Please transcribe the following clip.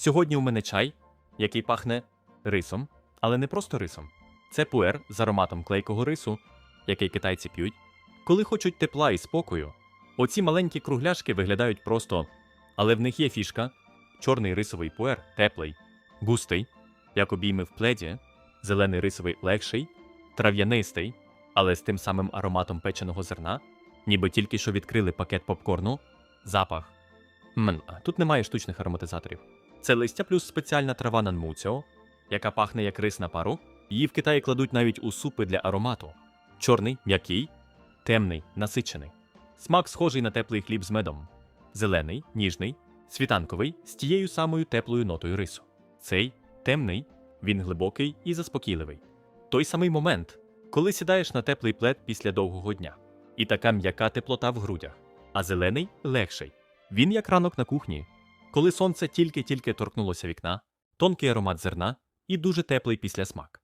Сьогодні у мене чай, який пахне рисом, але не просто рисом. Це пуер з ароматом клейкого рису, який китайці п'ють, коли хочуть тепла і спокою. Оці маленькі кругляшки виглядають просто, але в них є фішка: чорний рисовий пуер теплий, густий, як обійми в пледі, зелений рисовий легший, трав'янистий, але з тим самим ароматом печеного зерна, ніби тільки що відкрили пакет попкорну, запах. Мм, тут немає штучних ароматизаторів. Це листя плюс спеціальна трава нанмуцьо, яка пахне як рис на пару. Її в Китаї кладуть навіть у супи для аромату. Чорний, м'який, темний, насичений. Смак схожий на теплий хліб з медом. Зелений, ніжний, світанковий з тією самою теплою нотою рису. Цей темний, він глибокий і заспокійливий. Той самий момент, коли сідаєш на теплий плед після довгого дня. І така м'яка теплота в грудях. А зелений легший. Він як ранок на кухні, коли сонце тільки-тільки торкнулося вікна, тонкий аромат зерна і дуже теплий післясмак.